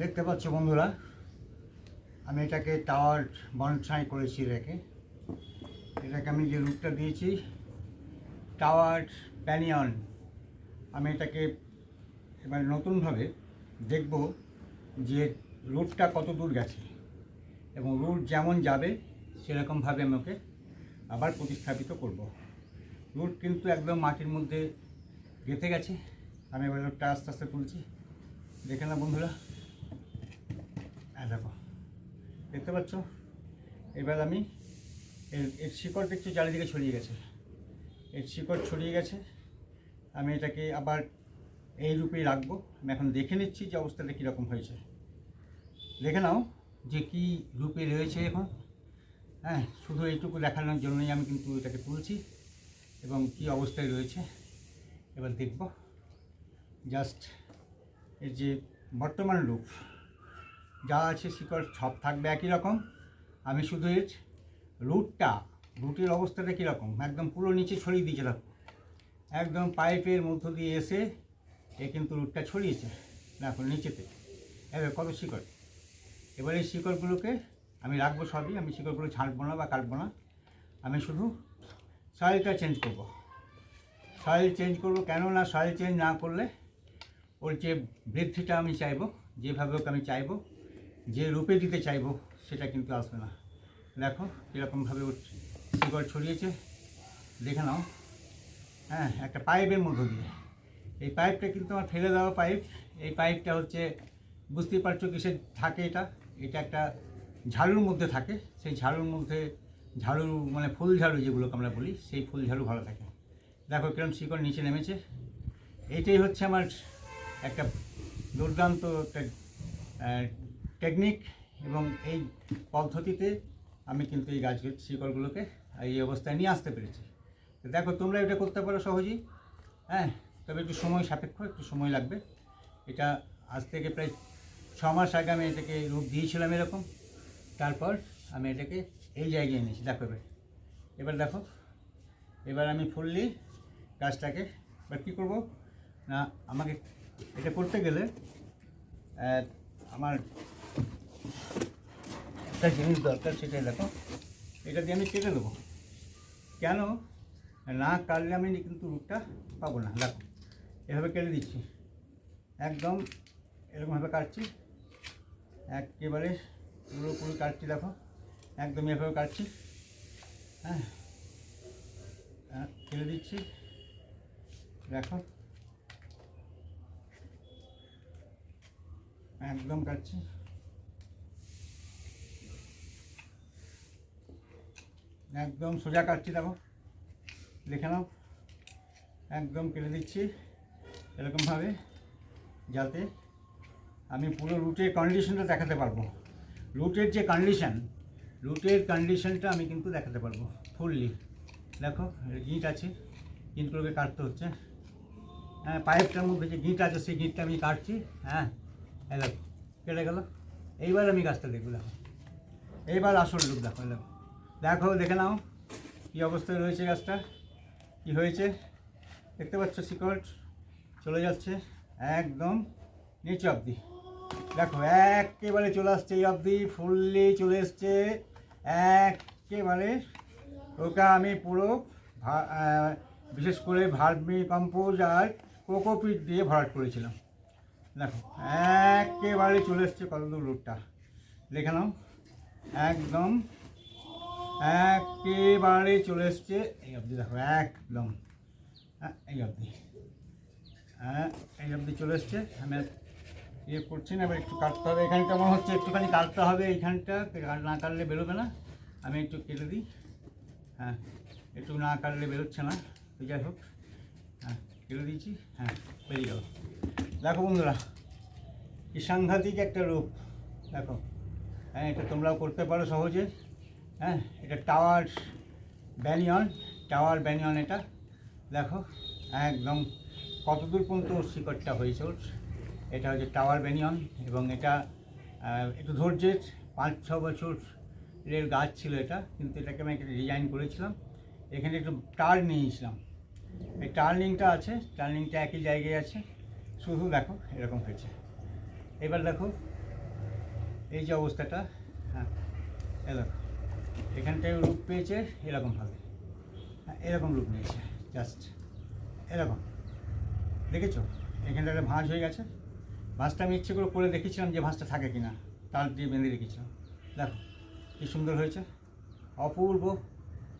দেখতে পাচ্ছ বন্ধুরা, আমি এটাকে টাওয়ার বনসাই করেছি রেখে এটাকে আমি যে রুটটা দিয়েছি, টাওয়ার প্যানিয়ন, আমি এটাকে এবার নতুনভাবে দেখব যে রুটটা কত দূর গেছে এবং রুট যেমন যাবে, সেরকমভাবে আমি ওকে আবার প্রতিস্থাপিত করব। রুট কিন্তু একদম মাটির মধ্যে গেঁথে গেছে। আমি এবার রুটটা আস্তে আস্তে তুলছি। দেখে না বন্ধুরা। দেখো। দেখতে পাচ্ছ? এবার আমি এর এর শিকড় দেখছি চারিদিকে ছড়িয়ে গেছে। এর শিকড় ছড়িয়ে গেছে। আমি এটাকে আবার এই রূপেই রাখব। আমি এখন দেখে নিচ্ছি যে অবস্থাটা কীরকম হয়েছে। দেখে নাও যে কী রূপে রয়েছে এখন। হ্যাঁ শুধু এইটুকু দেখানোর জন্যই আমি কিন্তু এটাকে তুলছি এবং কী অবস্থায় রয়েছে। এবার দেখব। জাস্ট এর যে বর্তমান রূপ। যা আছে শিকড় সব থাকবে একই রকম। আমি শুধু এর রুটটা রুটের অবস্থাটা কীরকম? একদম পুরো নিচে ছড়িয়ে দিয়েছে, দেখো। একদম পাইপের মধ্য দিয়ে এসে এ কিন্তু রুটটা ছড়িয়েছে, দেখো, নিচেতে। এবার কত শিকড়? এবার এই শিকড়গুলোকে আমি রাখব সবই, আমি শিকড়গুলো ছাঁটবো না বা কাটবো না। আমি শুধু সয়েলটা চেঞ্জ করব। সয়েল চেঞ্জ করব কেন না সয়েল চেঞ্জ না করলে ওর যে বৃদ্ধিটা আমি চাইব, যেভাবে ওকে আমি চাইব যে রূপে দিতে চাইব, সেটা কিন্তু আসবে না। দেখো, কীরকমভাবে শিকড় ছড়িয়েছে। দেখে নাও। হ্যাঁ একটা পাইপের মধ্য দিয়ে। এই পাইপটা কিন্তু আমার ফেলে দেওয়া পাইপ। এই পাইপটা হচ্ছে, বুঝতেই পারছ কিসের থাকে এটা? এটা একটা ঝাড়ুর মধ্যে থাকে। সেই ঝাড়ুর মধ্যে ঝাড়ু মানে ফুল ঝাড়ু যেগুলোকে আমরা বলি, সেই ফুল ঝাড়ু ভালো থাকে। দেখো কিরম শিকড় নিচে নেমেছে। এইটাই হচ্ছে আমার একটা দুর্দান্ত একটা টেকনিক এবং এই পদ্ধতিতে আমি কিন্তু এই গাছ শিকড়গুলোকে এই অবস্থায় নিয়ে আসতে পেরেছি। তো দেখো, তোমরা এটা করতে পারো সহজেই। হ্যাঁ তবে একটু সময় সাপেক্ষ, একটু সময় লাগবে। এটা আজ থেকে প্রায় ছ মাস আগে আমি এটাকে রূপ দিয়েছিলাম এরকম। তারপর আমি এটাকে এই জায়গায় এনেছি। দেখো এবার। এবার দেখো, এবার আমি ফুললি গাছটাকে এবার কী করব? না, আমাকে এটা করতে গেলে আমার একটা জিনিস দরকার সেটাই দেখো। এটা দিয়ে আমি কেটে দেবো কেন? না কাটলে আমি কিন্তু রুটটা পাবো না। দেখো এভাবে কেটে দিচ্ছি। একদম এরকমভাবে কাটছি। একেবারে পুরোপুরি কাটছি দেখো। একদম এভাবে কাটছি। হ্যাঁ হ্যাঁ, কেটে দিচ্ছি। দেখো। একদম কাটছি। একদম সোজা কাটছি, দেখো। দেখে নাও। একদম কেটে দিচ্ছি এরকমভাবে, যাতে আমি পুরো রুটের কন্ডিশনটা দেখাতে পারব। রুটের যে কন্ডিশন রুটের কন্ডিশনটা আমি কিন্তু দেখাতে পারব ফুললি দেখো গিঁট আছে, গিঁটগুলোকে কাটতে হচ্ছে। হ্যাঁ পাইপটার মধ্যে যে গিঁট আছে, সেই গিঁটটা আমি কাটছি। হ্যাঁ দেখো, কেটে গেল। এইবার আমি গাছটা দেখব, দেখো। এইবার আসল রূপ, দেখো দেখো। দেখো, দেখে নাও কী অবস্থায় রয়েছে গাছটা, কি হয়েছে। দেখতে পাচ্ছ শিকড় চলে যাচ্ছে একদম নিচে অবধি। দেখো, একেবারে চলে আসছে এই অবধি, ফুললি চলে এসছে, একেবারে ওকে আমি পুরো বিশেষ করে ভার্মি কম্পোজ আর কোকোপিট দিয়ে ভরাট করেছিলাম। দেখো, একেবারে চলে এসছে কতদূর রুটটা দেখে নাও, একদম একেবারে চলে এসছে। এই অবধি দেখো একদম। হ্যাঁ, এই অবধি। হ্যাঁ এই অবধি চলে এসছে। আমি ইয়ে করছি না এবার একটু কাটতে হবে। এখানটা মনে হচ্ছে একটুখানি কাটতে হবে এইখানটা না কাটলে বেরোবে না। আমি একটু কেটে দিই। হ্যাঁ একটু না কাটলে বেরোচ্ছে না। তো যাই হোক হ্যাঁ কেটে দিয়েছি। হ্যাঁ বেরিয়ে গেল দেখো বন্ধুরা কি সাংঘাতিক একটা রূপ। দেখো হ্যাঁ এটা তোমরাও করতে পারো সহজে। হ্যাঁ এটা টাওয়ার ব্যানিয়ন টাওয়ার ব্যানিয়ন এটা। দেখো, একদম কতদূর পর্যন্ত শিকড়টা হয়েছে ওর। এটা হচ্ছে টাওয়ার ব্যানিয়ন এবং এটা একটু ধৈর্যের পাঁচ ছ বছরের গাছ ছিল এটা, কিন্তু এটাকে আমি একটা ডিজাইন করেছিলাম। এখানে একটু টার্ন নিয়েছিলাম। এই টার্নিংটা আছে, টার্নিংটা একই জায়গায় আছে। শুধু দেখো, এরকম হয়েছে। এবার দেখো, এই যে অবস্থাটা হ্যাঁ এরকম এখানটায় রূপ পেয়েছে এরকমভাবে হ্যাঁ এরকম রূপ নিয়েছে জাস্ট এরকম। দেখেছ? এখানটাতে ভাঁজ হয়ে গেছে। ভাঁজটা আমি ইচ্ছে করে করে দেখেছিলাম যে ভাঁজটা থাকে কিনা। তার দিয়ে বেঁধে রেখেছিলাম। দেখো, কি সুন্দর হয়েছে। অপূর্ব।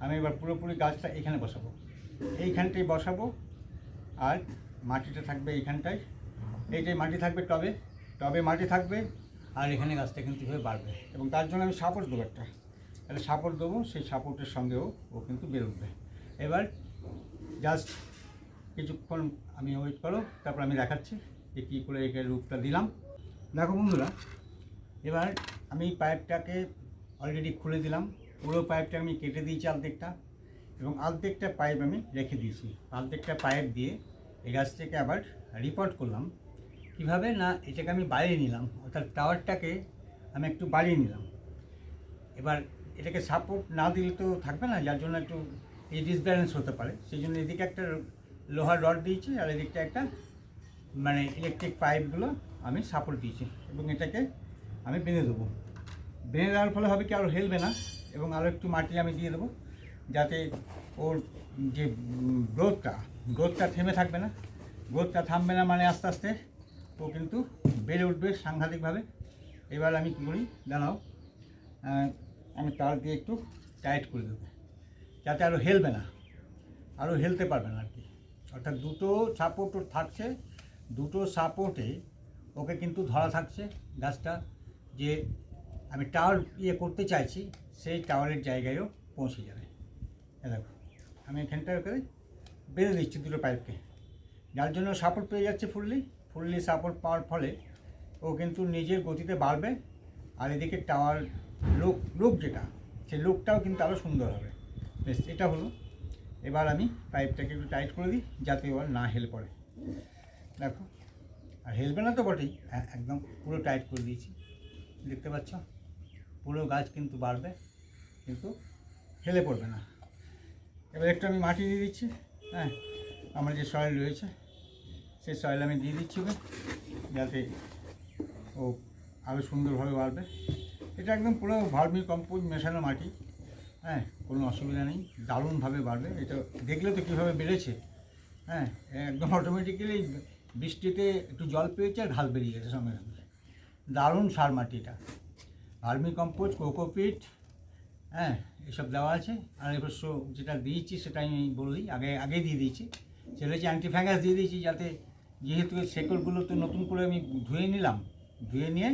আমি এবার পুরোপুরি গাছটা এখানে বসাবো। এইখানটাই বসাবো। আর মাটিটা থাকবে এইখানটায়। এইটাই মাটি থাকবে টবে। টবে মাটি থাকবে। আর এখানে গাছটা কিন্তু বাড়বে। এবং তার জন্য আমি সাপোর্ট দেবো একটা। একটা সাপোর্ট দেবো, সেই সাপোর্টের সঙ্গেও ও কিন্তু বের উঠবে এবার জাস্ট কিছুক্ষণ আমি ওয়েট করো, তারপর আমি দেখাচ্ছি যে কী করে একে রূপটা দিলাম। দেখো বন্ধুরা, এবার আমি পাইপটাকে অলরেডি খুলে দিলাম। পুরো পাইপটা আমি কেটে দিয়েছি অর্ধেকটা এবং অর্ধেকটা পাইপ আমি রেখে দিয়েছি। অর্ধেকটা পাইপ দিয়ে এই গাছটাকে আবার রিপোর্ট করলাম। কীভাবে? না, এটাকে আমি বাড়িয়ে নিলাম। অর্থাৎ টাওয়ারটাকে আমি একটু বাড়িয়ে নিলাম। এবার এটাকে সাপোর্ট না দিলে তো থাকবে না, যার জন্য একটু এই ডিসব্যালেন্স হতে পারে। সেই জন্য এদিকে একটা লোহার রড দিয়েছি আর এদিকটা একটা মানে ইলেকট্রিক পাইপগুলো আমি সাপোর্ট দিয়েছি এবং এটাকে আমি বেঁধে দেবো। বেঁধে দেওয়ার ফলে হবে কি আরও হেলবে না এবং আরও একটু মাটি আমি দিয়ে দেবো যাতে ওর যে গ্রোথটা গ্রোথটা থেমে থাকবে না। গ্রোথটা থামবে না মানে আস্তে আস্তে ও কিন্তু বেড়ে উঠবে সাংঘাতিকভাবে। এবার আমি কী করি? দাঁড়াও। আমি তার দিয়ে একটু টাইট করে দেবো। যাতে আরও হেলবে না। আরও হেলতে পারবে না আর কি অর্থাৎ দুটো সাপোর্ট থাকছে। দুটো সাপোর্টে ওকে কিন্তু ধরা থাকছে গাছটা। যে আমি টাওয়ার ইয়ে করতে চাইছি, সেই টাওয়ারের জায়গায়ও পৌঁছে যাবে। দেখো, আমি এখানটা ওকে বেঁধে দিচ্ছি দুটো পাইপকে যার জন্য সাপোর্ট পেয়ে যাচ্ছে ফুললি ফুললি সাপোর্ট পাওয়ার ফলে ও কিন্তু নিজের গতিতে বাড়বে। আর এদিকে টাওয়ার লুক লুক যেটা, সেই লুকটাও কিন্তু আরও সুন্দর হবে। বেশ, এটা হলো। এবার আমি পাইপটাকে একটু টাইট করে দিই, যাতে এবার না হেলে পড়ে। দেখো, আর হেলবে না তো বটেই। হ্যাঁ একদম পুরো টাইট করে দিয়েছি। দেখতে পাচ্ছ? পুরো গাছ কিন্তু বাড়বে, কিন্তু হেলে পড়বে না। এবার একটু আমি মাটি দিয়ে দিচ্ছি। হ্যাঁ আমার যে সয়েল রয়েছে, সেই সয়েল আমি দিয়ে দিচ্ছি ওকে, যাতে ও আরও সুন্দরভাবে বাড়বে। এটা একদম পুরো ভার্মি কম্পোজ মেশানো মাটি। হ্যাঁ কোনো অসুবিধা নেই, দারুণভাবে বাড়বে। এটা দেখলে তো কীভাবে বেড়েছে। হ্যাঁ একদম অটোমেটিক্যালি বৃষ্টিতে একটু জল পেয়েছে আর ঢাল বেরিয়ে গেছে সঙ্গে সঙ্গে। দারুণ সার মাটিটা। ভার্মি কম্পোজ কোকোপিট হ্যাঁ এসব দেওয়া আছে। আর অবশ্য যেটা দিয়েছি সেটা আমি বলি আগে আগে দিয়ে দিয়েছি। সেটা হচ্ছে দিয়ে দিয়েছি যাতে যেহেতু শেকড়গুলো তো নতুন করে আমি ধুয়ে নিলাম, ধুয়ে নিয়ে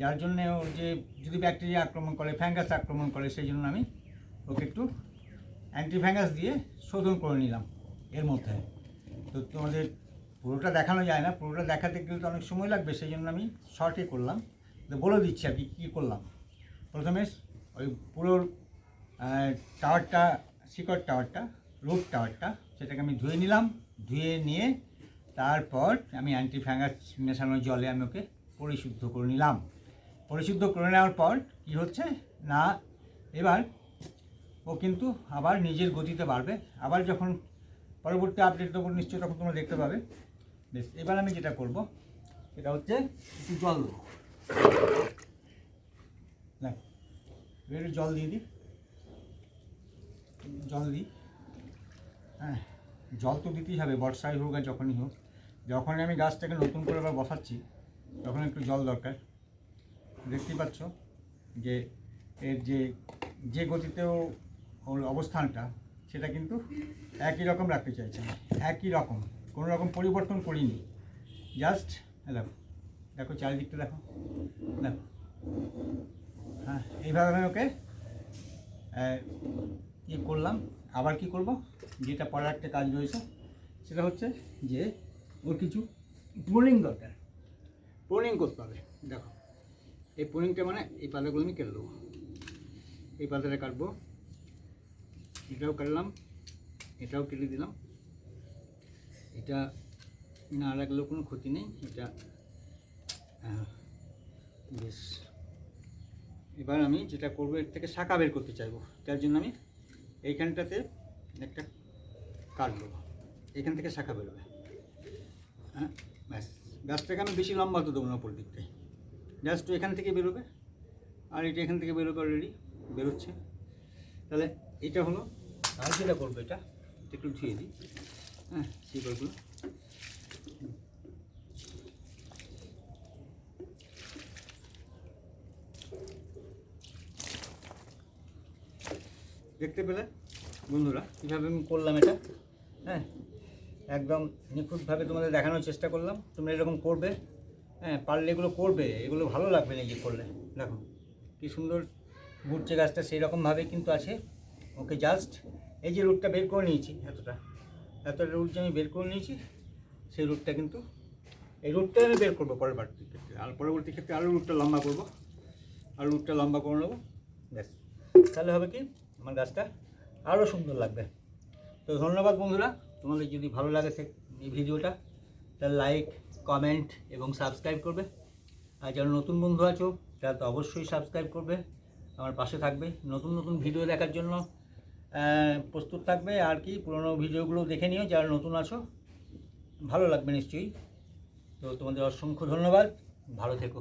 যার জন্য ওর যে যদি ব্যাকটেরিয়া আক্রমণ করে ফ্যাঙ্গাস আক্রমণ করে, সেই জন্য আমি ওকে একটু অ্যান্টিফ্যাঙ্গাস দিয়ে শোধন করে নিলাম এর মধ্যে। তো তোমাদের পুরোটা দেখানো যায় না, পুরোটা দেখাতে গেলে তো অনেক সময় লাগবে, সেই জন্য আমি শর্টে করলাম। তো বলে দিচ্ছি আর কি, কী করলাম? প্রথমে ওই পুরো টাওয়ারটা, শিকড় টাওয়ারটা রুট টাওয়ারটা, সেটাকে আমি ধুয়ে নিলাম, ধুয়ে নিয়ে তারপর আমি অ্যান্টি ফ্যাঙ্গাস মেশানো জলে আমি ওকে পরিশুদ্ধ করে নিলাম। পরিশুদ্ধ করে নেওয়ার পর কী হচ্ছে? না, এবার ও কিন্তু আবার নিজের গতিতে বাড়বে। আবার যখন পরবর্তী আপডেট দেবো, নিশ্চয়ই তখন তোমরা দেখতে পাবে। বেশ, এবার আমি যেটা করব, সেটা হচ্ছে একটু জল দেবো। একটু জল দিয়ে দিই। জল দিই। হ্যাঁ জল তো দিতেই হবে, বর্ষায় হোক আর যখনই হোক। যখনই আমি গাছটাকে নতুন করে আবার বসাচ্ছি, তখন একটু জল দরকার। দেখতেই পাচ্ছ যে এর যে যে গতিতেও অবস্থানটা, সেটা কিন্তু একই রকম রাখতে চাইছি একই রকম, কোনো রকম পরিবর্তন করিনি। জাস্ট, দেখো দেখো চারিদিকটা দেখো। দেখো। হ্যাঁ এইভাবে আমি ওকে ই করলাম। আবার কি করব? যেটা পরের একটা কাজ রয়েছে, সেটা হচ্ছে যে, ওর কিছু প্রুনিং দরকার। প্রুনিং করতে হবে, দেখো। এই প্রুনিংটা মানে এই পাতাগুলো আমি কেটে দেবো। এই পাতাটা কাটবো। এটাও কাটলাম, এটাও কেটে দিলাম। এটা না রাখলেও কোনো ক্ষতি নেই। এটা বেশ। এবার আমি যেটা করব, এর থেকে শাখা বের করতে চাইব। তার জন্য আমি এইখানটাতে একটা কাটবো এখান থেকে শাখা বেরোবে। হ্যাঁ ব্যাস। গাছটাকে আমি বেশি লম্বা তো দেবো না উপর দিকটাই জাস্ট এখান থেকে বেরোবে। আর এটা এখান থেকে বেরোবে অলরেডি বেরোচ্ছে। তাহলে এটা হলো, আর যেটা করব এটা একটু ধুয়ে দিই। হ্যাঁ শিকড়গুলো দেখতে পেলে, বন্ধুরা, কীভাবে আমি করলাম এটা? হ্যাঁ একদম নিখুঁতভাবে তোমাদের দেখানোর চেষ্টা করলাম। তোমরা এরকম করবে। হ্যাঁ পারলে এগুলো করবে, এগুলো ভালো লাগবে নিজে করলে। দেখো, কী সুন্দর ঘুরছে গাছটা সেই রকমভাবে কিন্তু আছে। ওকে জাস্ট এই যে রুটটা বের করে নিয়েছি, এতটা। এতটা রুট যে আমি বের করে নিয়েছি, সেই রুটটা কিন্তু, এই রুটটা আমি বের করব পরবর্তী ক্ষেত্রে আর পরবর্তী ক্ষেত্রে আরও রুটটা লম্বা করব। আর রুটটা লম্বা করে নেব। ব্যাস। তাহলে হবে কি, আমার গাছটা আরও সুন্দর লাগবে। তো ধন্যবাদ বন্ধুরা। তোমাদের যদি ভালো লাগে সে- এই ভিডিওটা, তাহলে লাইক কমেন্ট এবং সাবস্ক্রাইব করবে। আর যারা নতুন বন্ধু আছো, তারা তো অবশ্যই সাবস্ক্রাইব করবে, আমার পাশে থাকবে। নতুন নতুন ভিডিও দেখার জন্য প্রস্তুত থাকবে। আর কি, পুরোনো ভিডিওগুলো দেখে নিও, যারা নতুন আছো। ভালো লাগবে নিশ্চয়ই। তো তোমাদের অসংখ্য ধন্যবাদ। ভালো থেকো।